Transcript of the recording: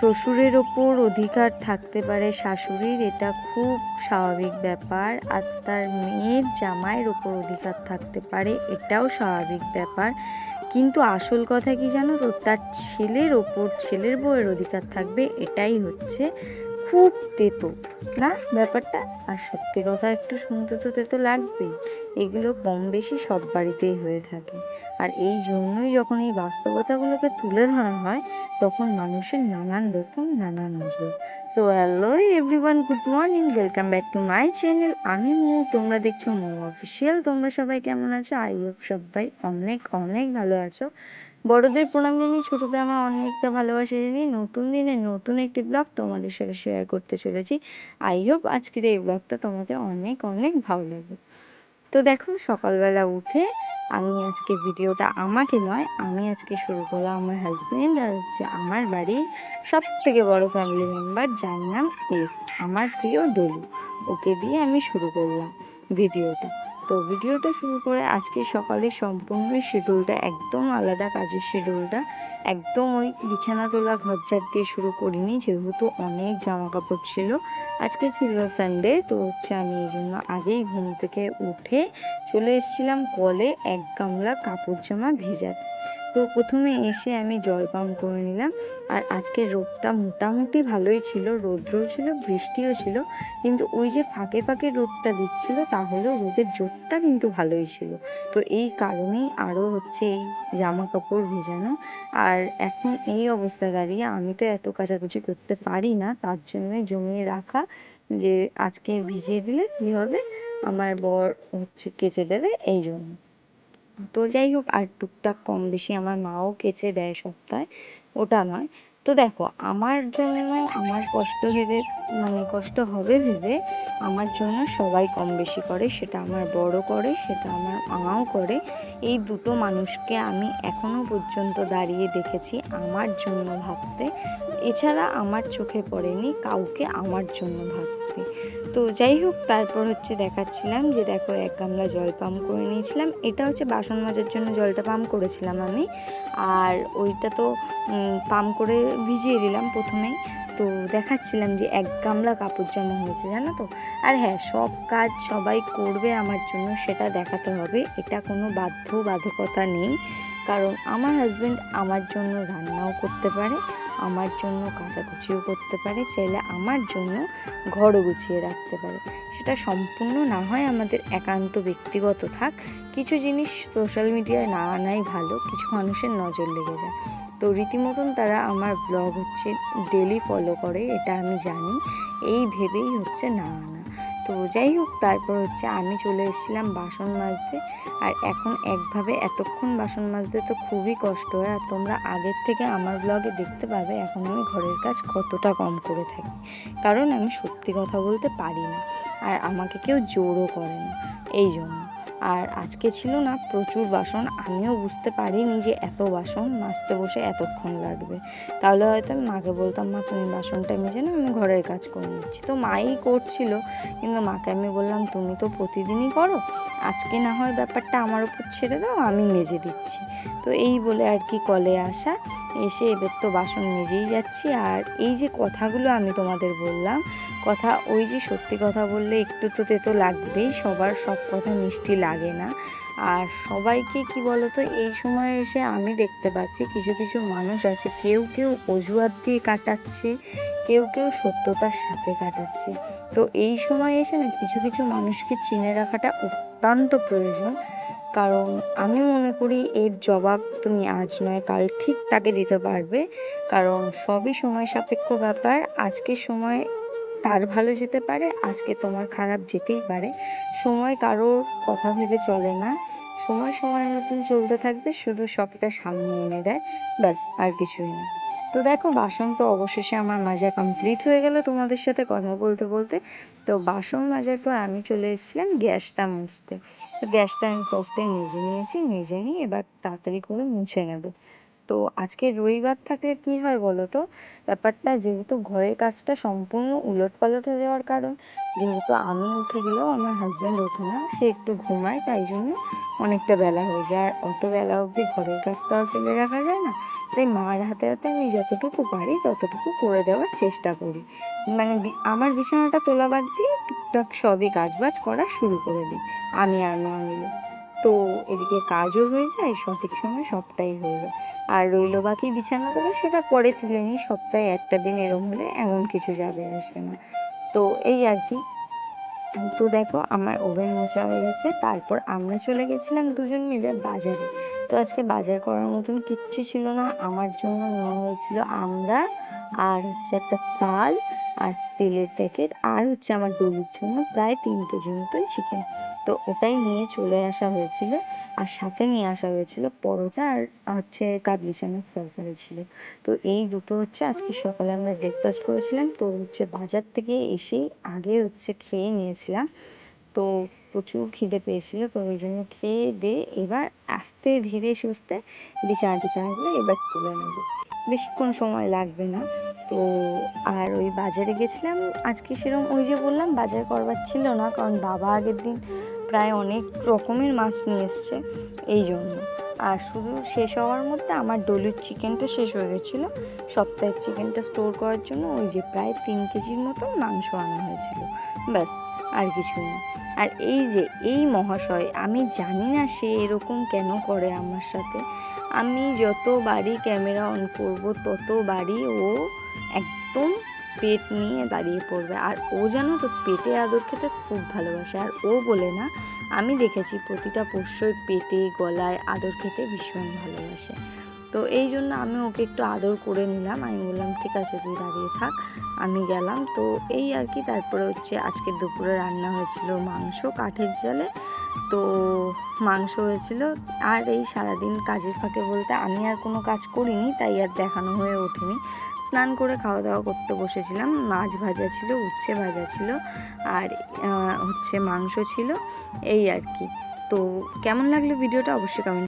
শ্বশুরের ওপর অধিকার থাকতে পারে শাশুড়ির, এটা খুব স্বাভাবিক ব্যাপার। আর তার মেয়ের জামাইয়ের ওপর অধিকার থাকতে পারে, এটাও স্বাভাবিক ব্যাপার। কিন্তু আসল কথা কি জানো তো? তার ছেলের ওপর, ছেলের বউয়ের অধিকার থাকবে, এটাই হচ্ছে খুব তেতো। না? ব্যাপারটা? আর সত্যি কথা একটু শুনতে তো তেতো লাগবেই। এগুলো কম বেশি সব বাড়িতেই হয়ে থাকে। আর এই জন্যই যখন এই বাস্তবতাগুলোকে তুলে ধরা হয়, তখন মানুষের নানান রকম নানা নজর। So hello everyone good morning welcome back to my channel আমি মৌ, তোমরা দেখছ মৌ অফিসিয়াল তোমরা সবাই কেমন আছো? আই হোপ সবাই অনেক অনেক ভালো আছো। বড়দের প্রণাম জানিয়ে ছোটদের আমার অনেকটা ভালোবাসা জানিয়ে নতুন দিনে নতুন একটি ব্লগ তোমাদের সাথে শেয়ার করতে চলেছি। আই হোপ আজকের এই ব্লগটা তোমাদের অনেক অনেক ভালো লাগবে তো দেখো, সকালবেলা উঠে আমি আজকে ভিডিওটা আমাকে নয়, আমি আজকে শুরু করলাম আমার হাজবেন্ড আর হচ্ছে আমার বাড়ির সব থেকে বড় ফ্যামিলি মেম্বার যার নাম এস আমার প্রিয় দলু। ওকে দিয়ে আমি শুরু করলাম ভিডিওটা। তো ভিডিওটা শুরু করে আজকে সকালে সম্পূর্ণ শিডিউলটা, একদম আলাদা কাজের শিডিউলটা, একদম ওই বিছানা তোলা ঘর ঝাড় দিয়ে শুরু করিনি, যেহেতু অনেক জামা কাপড় ছিল। আজকে ছিল সানডে তো হচ্ছে আমি এই জন্য আগেই ঘুম থেকে উঠে চলে এসেছিলাম কলে এক গামলা কাপড় জামা ভেজাতে তো প্রথমে এসে আমি জল পান করে নিলাম। আর আজকে রোদটা মোটামুটি ভালোই ছিল, রৌদ্রও ছিল, বৃষ্টিও ছিল। কিন্তু ওই যে ফাঁকে ফাঁকে রোদটা দিচ্ছিল, তাহলেও রোদের জোরটা কিন্তু ভালোই ছিল। তো এই কারণেই আরও হচ্ছে এই জামা কাপড় ভেজানো। আর এখন এই অবস্থা দাঁড়িয়ে আমি তো এত কাচাকুচি করতে পারি না, তার জন্যই জমিয়ে রাখা। যে আজকে ভিজিয়ে দিলে কী হবে? আমার বর হচ্ছে কেচে দেবে, এই জন্য। তো যাই হোক আর টুকটাক কম বেশি আমার মাও কেচে দেয় সপ্তাহে ওটা নয়। তো দেখো, আমার জন্য আমার কষ্ট ভেবে মানে কষ্ট হবে ভেবে আমার জন্য সবাই কম বেশি করে, সেটা আমার বড় করে, সেটা আমার মাও করে। এই দুটো মানুষকে আমি এখনও পর্যন্ত দাঁড়িয়ে দেখেছি আমার জন্য ভাবতে। এছাড়া আমার চোখে পড়েনি, কাউকে আমার জন্য ভাবতে। তো যাই হোক, তারপর হচ্ছে দেখাচ্ছিলাম যে দেখো, এক গামলা জল পাম্প করে নিয়েছিলাম। এটা হচ্ছে বাসন মাজার জন্য জলটা পাম্প করেছিলাম আমি। আর ওইটা তো পাম্প করে ভিজিয়ে দিলাম প্রথমেই। তো দেখাচ্ছিলাম যে এক গামলা কাপড় জামা হয়েছে, জানো তো? আর হ্যাঁ সব কাজ সবাই করবে আমার জন্য, সেটা দেখাতে হবে। এটা কোনো বাধ্যবাধকতা নেই। কারণ আমার হাজব্যান্ড আমার জন্য রান্নাও করতে পারে, আমার জন্য কাচাকুচিও করতে পারে, চাইলে আমার জন্য ঘরও গুছিয়ে রাখতে পারে। সেটা সম্পূর্ণ না হয় আমাদের একান্ত ব্যক্তিগত থাক। কিছু জিনিস সোশ্যাল মিডিয়ায় না আনাই ভালো, কিছু মানুষের নজর লেগে যায়। তো রীতিমতন তারা আমার ব্লগ হচ্ছে ডেলি ফলো করে, এটা আমি জানি। এই ভেবেই হচ্ছে না আনা। তো যাই হোক, তারপর হচ্ছে আমি চলে এসেছিলাম বাসন মাজতে। আর এখন একভাবে এতক্ষণ বাসন মাজতে তো খুবই কষ্ট হয়। আর তোমরা আগের থেকে আমার ব্লগে দেখতে পাবে এখন আমি ঘরের কাজ কতটা কম করে থাকি। কারণ আমি সত্যি কথা বলতে পারি না। আর আমাকে কেউ জোরও করে না। এই জন্য। আর আজকে ছিল না, প্রচুর বাসন। আমিও বুঝতে পারিনি যে এত বাসন মাজতে বসে এতক্ষণ লাগবে। তাহলে হয়তো আমি মাকে বলতাম, মা, তুমি বাসনটা মেজে না আমি ঘরের কাজ করে নিচ্ছি। তো মাই করছিল, কিন্তু মাকে আমি বললাম, তুমি তো প্রতিদিনই করো। আজকে না হয় ব্যাপারটা আমার উপর ছেড়ে দাও, আমি মেজে দিচ্ছি। তো এই বলে আর কি কলে আসা। এসে এবার তো বাসন মেজেই যাচ্ছি। আর এই যে কথাগুলো আমি তোমাদের বললাম, কথা ওই যে সত্যি কথা বললে একটু তো তেতো লাগবেই, সবার সব কথা মিষ্টি লাগে না। আর সবাইকে কি বলতো, এই সময় এসে আমি দেখতে পাচ্ছি কিছু কিছু মানুষ আছে, কেউ কেউ অজুহাত দিয়ে কাটাচ্ছে, কেউ কেউ সত্যতার সাথে কাটাচ্ছে। তো এই সময় এসে না কিছু কিছু মানুষকে চিনে রাখাটা অত্যন্ত প্রয়োজন। কারণ আমি মনে করি এর জবাব তুমি আজ নয়, কাল ঠিক তাকে দিতে পারবে। কারণ সবই সময় সাপেক্ষ ব্যাপার। আজকে সময় তার ভালো যেতে পারে, আজকে তোমার খারাপ যেতেই পারে। সময় কারও কথা ভেবে চলে না। সময় সময় মতন চলতে থাকবে, শুধু সবটা সামনে এনে দেয়, ব্যাস, আর কিছুই না। তো দেখো, বাসন তো অবশেষে আমার মাজা কমপ্লিট হয়ে গেল তোমাদের সাথে কথা বলতে বলতে। তো বাসন মাজার পর আমি চলে এসেছিলাম গ্যাসটা মুছতে। তো গ্যাসটা আমি ফার্স্টে মেজে নিয়েছি, মেজে নিয়ে এবার তাড়াতাড়ি করে মুছে নেব। তো আজকে রবিবার থাকলে কি হয় বলো তো? ব্যাপারটা যেহেতু ঘরের কাজটা সম্পূর্ণ উলট পালট হয়ে যাওয়ার কারণ, যেহেতু আমি উঠে গেলেও আমার হাজব্যান্ড ওঠে না, সে একটু ঘুমায়, তাই জন্য অনেকটা বেলা হয়ে যায়। আর অত বেলা অবধি ঘরের কাজ তো আর ফেলে রাখা যায় না। তাই মার হাতে হাতে আমি যতটুকু পারি ততটুকু করে দেওয়ার চেষ্টা করি। মানে আমার বিছানাটা তোলা বাদ দিয়ে টুকটাক সবই কাজ বাজ করা শুরু করে দিই, আমি আর মা মিলে। তো এদিকে কাজও হয়ে যায়, সঠিক সময় সবটাই হয়ে যায়। আর রইল বাকি বিছানা বিছানাগুলো, সেটা পরে তুলে নিই, সপ্তাহে একটা দিন এরম হলে এমন কিছু যাবে আসবে না। তো এই আর কি। তো দেখো, আমার ওভেন মোচা হয়ে গেছে, তারপর আমরা চলে গেছিলাম দুজন মিলে বাজারে। তো আজকে বাজার করার মতন কিচ্ছু ছিল না। আমার জন্য নেওয়া হয়েছিল আমরা আর হচ্ছে একটা তাল আর তেলের প্যাকেট আর হচ্ছে আমার ডলির জন্য প্রায় তিন কেজি মতন চিকেন তো ওটাই নিয়ে চলে আসা হয়েছিল আর সাথে নিয়ে আসা হয়েছিল পরোটা আর হচ্ছে কাবলি চানার তরকারি ছিল। তো এই দুটো হচ্ছে আজকে সকালে আমরা ব্রেকফাস্ট করেছিলাম। তো হচ্ছে বাজার থেকে এসেই আগে হচ্ছে খেয়ে নিয়েছিলাম। তো প্রচুর খিদে পেয়েছিল, তো ওই জন্য খেয়ে দিয়ে এবার আস্তে ধীরে সুস্থে বিছানা টিছানাগুলো এবার তুলে নেব। বেশিক্ষণ সময় লাগবে না, তো আর ওই বাজারে গেছিলাম, আজকে সেরকম ওই যে বললাম, বাজার করবার ছিল না, কারণ বাবা আগের দিন প্রায় অনেক রকমের মাছ নিয়ে এসছে, এই জন্য। আর শুধু শেষ হওয়ার মধ্যে আমার ডলির চিকেনটা শেষ হয়ে গেছিল। সপ্তাহের চিকেনটা স্টোর করার জন্য ওই যে প্রায় তিন কেজির মতন মাংস আনা হয়েছিল। ব্যাস, আর কিছু না। আর এই যে এই মহাশয়, আমি জানি না সে এরকম কেন করে আমার সাথে। আমি যতবারই ক্যামেরা অন করব, ততবারই ও একদম পেট নিয়ে দাঁড়িয়ে পড়বে। আর ও জানো তো, পেটে আদর খেতে খুব ভালোবাসে। আর ও বলে না আমি দেখেছি প্রতিটা পোষ্যই পেটে, গলায় আদর খেতে ভীষণ ভালোবাসে। তো এই জন্য আমি ওকে একটু আদর করে নিলাম। আমি বললাম, ঠিক আছে, তুই দাঁড়িয়ে থাক। আমি গেলাম। তো এই আর কি, তারপরে হচ্ছে আজকে দুপুরে রান্না হয়েছিল মাংস কাঠের জালে। তো মাংস হয়েছিল। আর এই সারাদিন কাজের ফাঁকে বলতে আমি আর কোনো কাজ করিনি, তাই আর দেখানো হয়ে ওঠেনি। স্নান করে খাওয়া দাওয়া করতে বসেছিলাম। মাছ ভাজা ছিল, উচ্ছে ভাজা ছিল, আর হচ্ছে মাংস ছিল, এই আর কি। তো কেমন লাগল ভিডিওটা অবশ্যই কমেন্ট